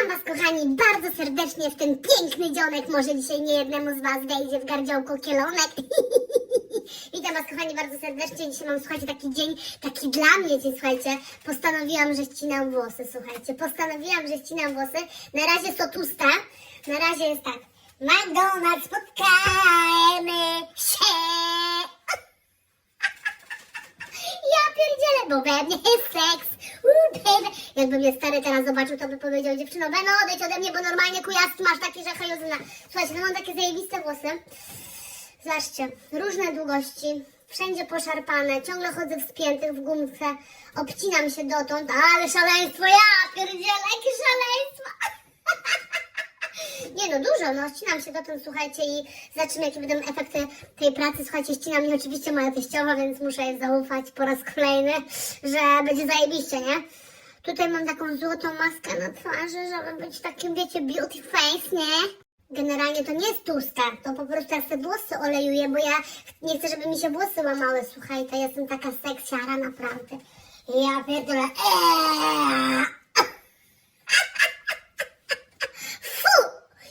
Witam Was, kochani, bardzo serdecznie w ten piękny dzionek. Może dzisiaj nie jednemu z Was wejdzie w gardziołko kielonek. Witam Was, kochani, bardzo serdecznie. Dzisiaj mam, słuchajcie, taki dzień, taki dla mnie dzień, słuchajcie. Postanowiłam, że ścinam włosy, słuchajcie. Postanowiłam, że ścinam włosy. Na razie są tłuste. Na razie jest tak. McDonald's, spotkajmy się. Ja pierdzielę, bo we mnie jest seks. Jakby mnie stary teraz zobaczył, to by powiedział, dziewczyno, Beno, odejdź ode mnie, bo normalnie kujawki masz takie, że hajuzyna. Słuchajcie, no mam takie zajebiste włosy. Zobaczcie, różne długości, wszędzie poszarpane, ciągle chodzę w spiętych, w gumce, obcinam się dotąd, ale szaleństwo, ja pierdzielę, jakie szaleństwo. Nie no, dużo, no ścinam się dotąd, słuchajcie, i zobaczymy, jakie będą efekty tej pracy. Słuchajcie, ścina mi oczywiście moja teściowa, więc muszę jej zaufać po raz kolejny, że będzie zajebiście, nie? Tutaj mam taką złotą maskę na twarzy, żeby być takim, wiecie, beauty face, nie? Generalnie to nie jest tłuste, to po prostu ja sobie włosy olejuję, bo ja nie chcę, żeby mi się włosy łamały. Słuchajcie, jestem taka seksiara, naprawdę. Ja pierdolę. Eee! Fu!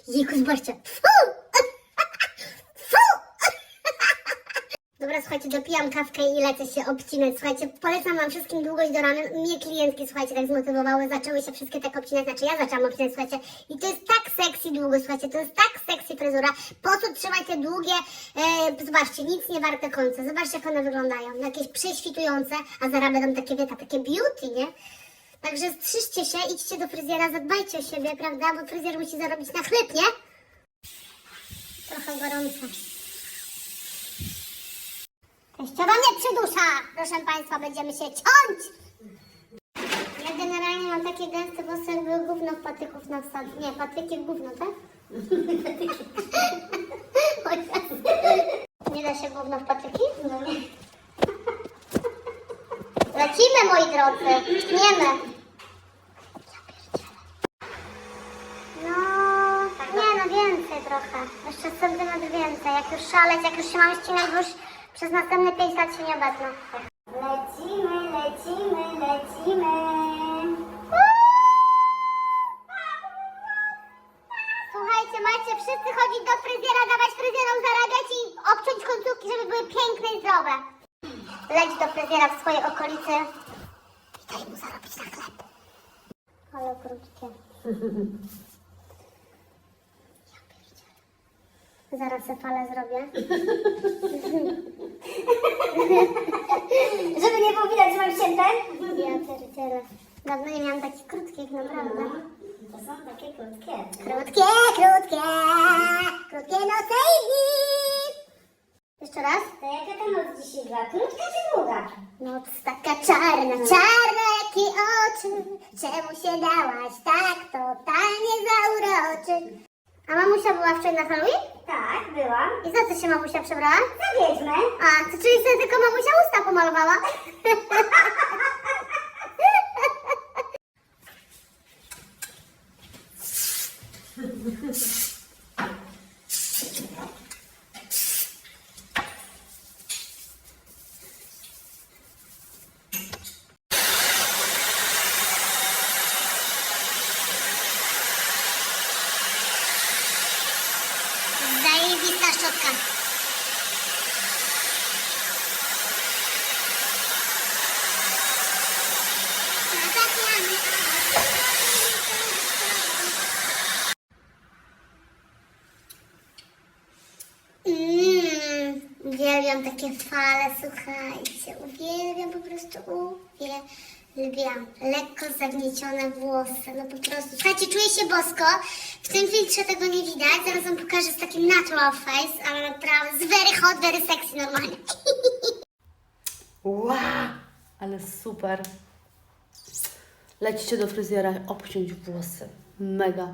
Jejku, zobaczcie. Fu! Fu! Dobra, słuchajcie, dopijam kawkę i lecę się obcinać. Słuchajcie, polecam wam wszystkim długość do ramion. Mnie klientki, słuchajcie, tak zmotywowały, zaczęły się wszystkie tak obcinać, znaczy ja zaczęłam obcinać, słuchajcie. I to jest tak sexy długo, słuchajcie, to jest tak sexy fryzura. Po co trzymać te długie, e, zobaczcie, nic nie warte końca. Zobaczcie, jak one wyglądają. Jakieś prześwitujące, a zaraz takie, wiecie, takie beauty, nie? Także strzyżcie się, idźcie do fryzjera, zadbajcie o siebie, prawda? Bo fryzjer musi zarobić na chleb, nie? Trochę gorąco. Teściowa mnie przydusza! Proszę Państwa, będziemy się ciąć! Ja generalnie mam takie gęste włosy, jakby gówno w patyków na wsad... Nie, patyki w gówno, tak? Nie da się gówno w patyki? No nie. Lecimy, moi drodzy! Tniemy! No, nie no więcej trochę. Jeszcze centymetr więcej. Jak już szaleć, jak już się mam ścinać, już przez następne 5 lat się nie obetnę. Lecimy, lecimy, lecimy. Słuchajcie, macie wszyscy chodzić do fryzjera, dawać fryzjerom zarabiać i obciąć końcówki, żeby były piękne i zdrowe. Leć do fryzjera w swojej okolicy i daj mu zarobić na chleb. Ale krótkie. Zaraz se falę zrobię. Żeby nie było widać, że mam cięte? Ja pierdzielę. Dawno nie miałam takich krótkich, naprawdę. To są takie krótkie. Krótkie, krótkie, krótkie noce i dni. Jeszcze raz? To jaka ta noc dzisiaj była? Krótka czy długa? Noc taka czarna, czarne jakie oczy. Czemu się dałaś tak totalnie zauroczyć? A mamusia była wczoraj na Halloween? Tak, byłam. I za co się mamusia przebrała? Za wiedźmę. A, to czyli sobie tylko mamusia usta pomalowała? uwielbiam takie fale, słuchajcie, uwielbiam, po prostu uwielbiam. Lekko zagniecione włosy, no po prostu. Słuchajcie, czuję się bosko, w tym filtrze tego nie widać, zaraz wam pokażę z takim natural face, ale naprawdę, z very hot, very sexy normalnie. Wow, ale super. Lećcie do fryzjera obciąć włosy. Mega.